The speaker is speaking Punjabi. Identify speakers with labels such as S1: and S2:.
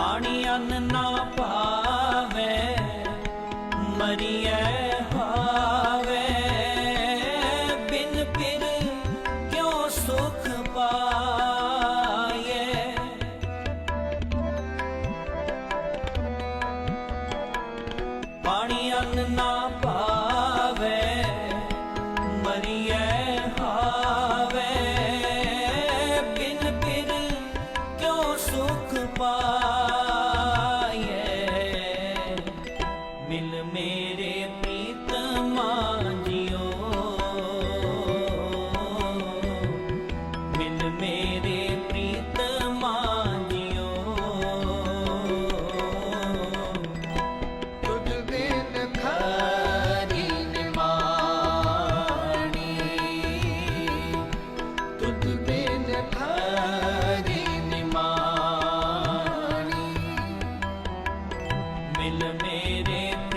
S1: ਪਾਣੀ ਅੰਨ ਨਾ ਪਾਵੇ ਮਰੀਏ ਹਾਵੇ ਬਿਨ ਫਿਰ ਕਿਉ ਸੁਖ ਪਾਏ ਪਾਣੀ ਅੰਨ ਨਾ ਪਾਵੇ ਮਰੀਏ ਹਾਵੇ ਬਿਨ ਫਿਰ ਕਿਉ ਸੁਖ ਪਾਏ रे